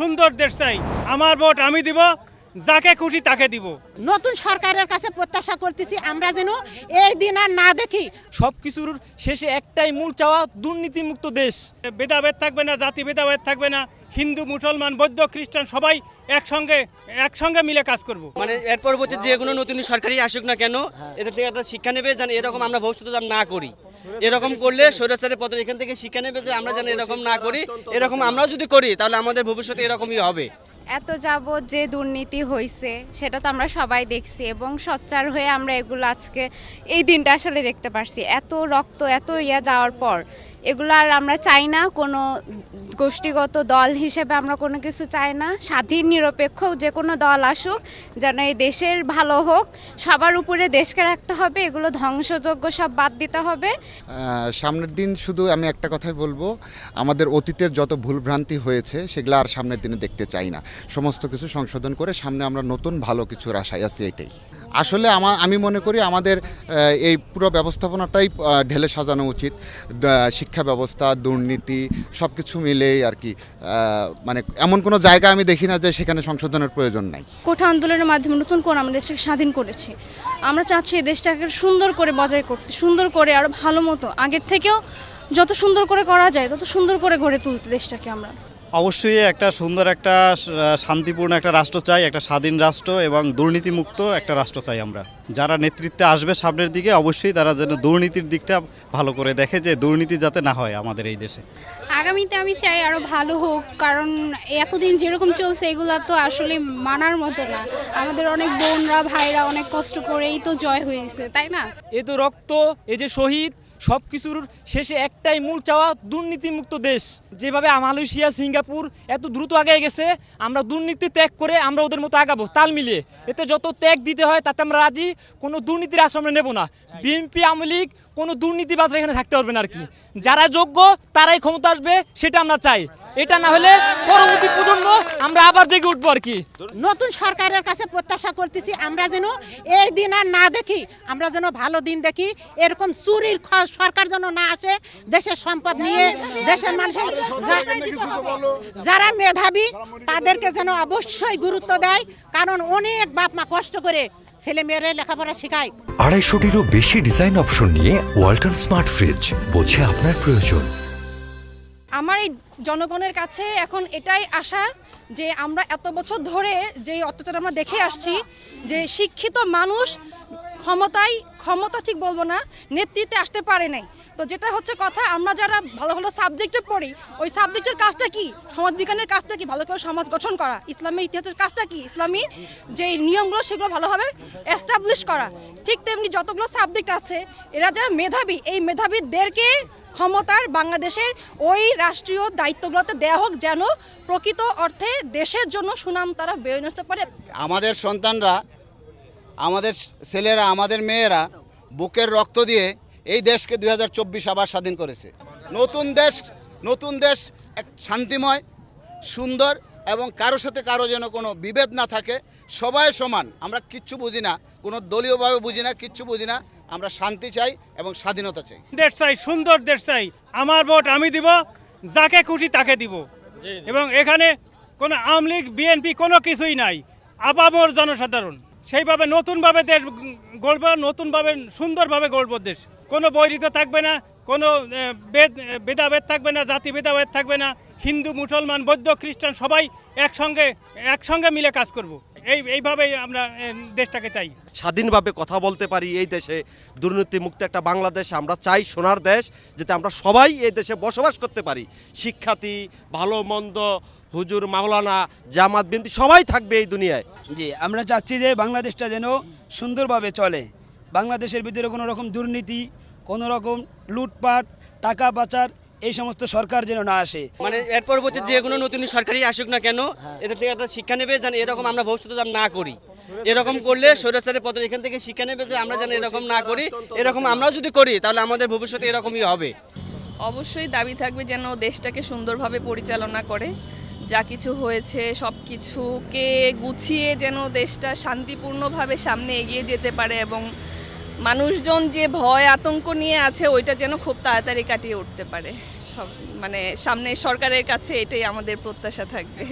সুন্দর দেশ চাই। আমার ভোট আমি দিব যাকে খুশি তাকে দিব। নতুন সরকারের কাছে প্রত্যাশা করতেছি আমরা যেন এই দিন আর না দেখি। সব কিছুর শেষে একটাই মূল চাওয়া দুর্নীতিমুক্ত দেশ। ভেদাভেদ থাকবে না জাতি ভেদাভেদ থাকবে না। হিন্দু মুসলমান বৌদ্ধ খ্রিস্টান সবাই একসঙ্গে একসঙ্গে মিলে কাজ করব। মানে এর পরবর্তী যে কোনো নতুন সরকারি আসুক না কেন এটা থেকে একটা শিক্ষা নেবে যেন এরকম আমরা ভবিষ্যতে যেন না করি। এরকম করলে স্বৈরাচারের পতন এখান থেকে শিক্ষা নেবে যে আমরা যেন এরকম না করি, এরকম আমরাও যদি করি, তাহলে আমাদের ভবিষ্যতে এরকমই হবে। এত যাবৎ যে দুর্নীতি হয়েছে সেটা তো আমরা সবাই দেখছি এবং সচ্চার হয়ে আমরা এগুলো আজকে এই দিনটা আসলে দেখতে পারছি। এত রক্ত, এত ইয়া যাওয়ার পর, এগুলো আর আমরা চাই না কোনো গোষ্ঠীগত দল হিসেবে আমরা কোনো কিছু চাই না। স্বাধীন, নিরপেক্ষ যে কোনো দল আসুক, যেন এই দেশের ভালো হোক, সবার উপরে দেশকে রাখতে হবে, এগুলো ধ্বংসযোগ্য সব বাদ দিতে হবে। সামনের দিন শুধু আমি একটা কথাই বলব, আমাদের অতীতের যত ভুলভ্রান্তি হয়েছে, সেগুলো আর সামনের দিনে দেখতে চাই না। সমস্ত কিছু সংশোধন করে সামনে আমরা নতুন ভালো কিছুর আশায় আছি এটাই। আসলে আমা, আমি মনে করি আমাদের এই পুরো ব্যবস্থাপনাটাই ঢেলে সাজানো উচিত। শিক্ষা ব্যবস্থা, দুর্নীতি সব কিছু মিলেই আর কি মানে এমন কোনো জায়গা আমি দেখি না যে সেখানে সংশোধনের প্রয়োজন নাই। কোঠা আন্দোলনের মাধ্যমে নতুন করে আমাদের দেশটাকে স্বাধীন করেছে। আমরা চাচ্ছি এই দেশটাকে সুন্দর করে বজায় করতে, সুন্দর করে আরও ভালো মতো আগের থেকেও যত সুন্দর করে করা যায়, তত সুন্দর করে গড়ে তুলতে দেশটাকে আমরা। অবশ্যই একটা সুন্দর একটা শান্তিপূর্ণ একটা রাষ্ট্র চাই একটা স্বাধীন রাষ্ট্র এবং দুর্নীতিমুক্ত একটা রাষ্ট্র চাই আমরা। যারা নেতৃত্বে আসবে সামনের দিকে অবশ্যই তারা যেন দুর্নীতির দিকটা ভালো করে দেখে যে দুর্নীতি যাতে না হয় আমাদের এই দেশে। আগামীতে আমি চাই আরও ভালো হোক কারণ এতদিন যেরকম চলছে এগুলা তো আসলে মানার মতো না। আমাদের অনেক বোনরা ভাইরা অনেক কষ্ট করেই তো জয় হয়েছে তাই না? এ তো রক্ত এ যে শহীদ সব কিছুর শেষে একটাই মূল চাওয়া দুর্নীতিমুক্ত দেশ। যেভাবে মালয়েশিয়া, সিঙ্গাপুর এত দ্রুত আগে গেছে, আমরা দুর্নীতি ত্যাগ করে আমরা ওদের মতো আগাবো, তাল মিলিয়ে। এতে যত ত্যাগ দিতে হয়, তাতে আমরা রাজি, কোনো দুর্নীতির আশ্রমে নেব না। বিএনপি, আওয়ামী লীগ, কোনো দুর্নীতিবাজরা এখানে থাকতে পারবে না আর কি। যারা যোগ্য, তারাই ক্ষমতা আসবে, সেটা আমরা চাই। এটা না হলে পরবর্তী প্রজন্ম আমরা আবার জেগে উঠবো আর কি। নতুন সরকারের কাছে প্রত্যাশা করতেছি আমরা যেন এই দিন আর না দেখি আমরা যেন ভালো দিন দেখি এরকম চুরির সরকার যেন না আসে দেশের সম্পদ নিয়ে দেশের মানুষের যারা মেধাবী তাদেরকে যেন অবশ্যই গুরুত্ব দেয় কারণ অনেক বাপ মা কষ্ট করে ছেলে মেয়েরা লেখাপড়া শেখায়। আড়াইশোটিরও বেশি ডিজাইন অপশন নিয়ে ওয়ালটন স্মার্ট ফ্রিজ বোঝে আপনার প্রয়োজন। আমার এই জনগণের কাছে এখন এটাই আশা যে আমরা এত বছর ধরে যে অত্যাচার আমরা দেখে আসছি, যে শিক্ষিত মানুষ ক্ষমতায়, ক্ষমতা ঠিক বলব না, নেতৃত্বে আসতে পারে নাই। তো যেটা হচ্ছে কথা, আমরা যারা ভালো ভালো সাবজেক্টে পড়ি, ওই সাবজেক্টের কাজটা কি? সমাজ বিজ্ঞানের কাজটা কি? ভালো করে সমাজ গঠন করা ইসলামের ইতিহাসের কাজটা কি? ইসলামী যে নিয়মগুলো সেগুলো ভালোভাবে এস্টাবলিশ করা। ঠিক তেমনি যতগুলো সাবজেক্ট আছে, এরা যারা মেধাবী, এই মেধাবীদেরকে ক্ষমতার বাংলাদেশের ওই রাষ্ট্রীয় দায়িত্বগুলোতে দেওয়া হোক যেন প্রকৃত অর্থে দেশের জন্য সুনাম তারা বেয়ে নিতে পারে। আমাদের সন্তানরা, আমাদের ছেলেরা, আমাদের মেয়েরা বুকের রক্ত দিয়ে এই দেশকে দুই হাজার চব্বিশ আবার স্বাধীন করেছে। নতুন দেশ নতুন দেশ, এক শান্তিময়, সুন্দর এবং কারোর সাথে কারও যেন কোনো বিভেদ না থাকে সবাই সমান। আমরা কিচ্ছু বুঝি না কোনো দলীয়ভাবে বুঝি না কিচ্ছু বুঝি না। আমরা শান্তি চাই এবং স্বাধীনতা চাই। দেশ চাই সুন্দর দেশ চাই। আমার ভোট আমি দিব যাকে খুশি তাকে দিব। এবং এখানে কোনো আওয়ামী লীগ বিএনপি কোনো কিছুই নাই। আপামর জনসাধারণ। সেইভাবে নতুনভাবে দেশ গড়ব নতুনভাবে সুন্দরভাবে গড়ব দেশ। কোনো বৈরিত থাকবে না কোনো বেদ ভেদাভেদ থাকবে না জাতি ভেদাভেদ থাকবে না। হিন্দু মুসলমান বৌদ্ধ খ্রিস্টান সবাই একসঙ্গে একসঙ্গে মিলে কাজ করব। এই এইভাবেই আমরা দেশটাকে চাই। স্বাধীনভাবে কথা বলতে পারি এই দেশে। দুর্নীতিমুক্ত একটা বাংলাদেশ আমরা চাই সোনার দেশ যাতে আমরা সবাই এই দেশে বসবাস করতে পারি। শিক্ষার্থী ভালো মন্দ হুজুর মাওলানা জামাত বিনতি সবাই থাকবে এই দুনিয়ায়। জি আমরা চাচ্ছি যে বাংলাদেশটা যেন সুন্দরভাবে চলে। বাংলাদেশের ভিতরে কোনো রকম দুর্নীতি কোনো রকম লুটপাট টাকা পাচার এই সমস্ত সরকার যেন না আসে। মানে এর পরবর্তী যে কোনো নতুন সরকারই আসুক না কেন এটা থেকে একটা শিক্ষা নেবে যেন এরকম আমরা ভবিষ্যতে যেন না করি। এরকম করলে স্বৈরাচারের পথে এখান থেকে শিক্ষা নেবে যে আমরা যেন এরকম না করি এরকম আমরাও যদি করি তাহলে আমাদের ভবিষ্যতে এরকমই হবে। অবশ্যই দাবি থাকবে যেন দেশটাকে সুন্দরভাবে পরিচালনা করে। যা কিছু হয়েছে সব কিছুকে গুছিয়ে যেন দেশটা শান্তিপূর্ণভাবে সামনে এগিয়ে যেতে পারে এবং মানুষজন যে ভয়, আতঙ্ক নিয়ে আছে, ওইটা যেন খুব তাড়াতাড়ি কাটিয়ে উঠতে পারে। সব মানে সামনে সরকারের কাছে এটাই আমাদের প্রত্যাশা থাকবে।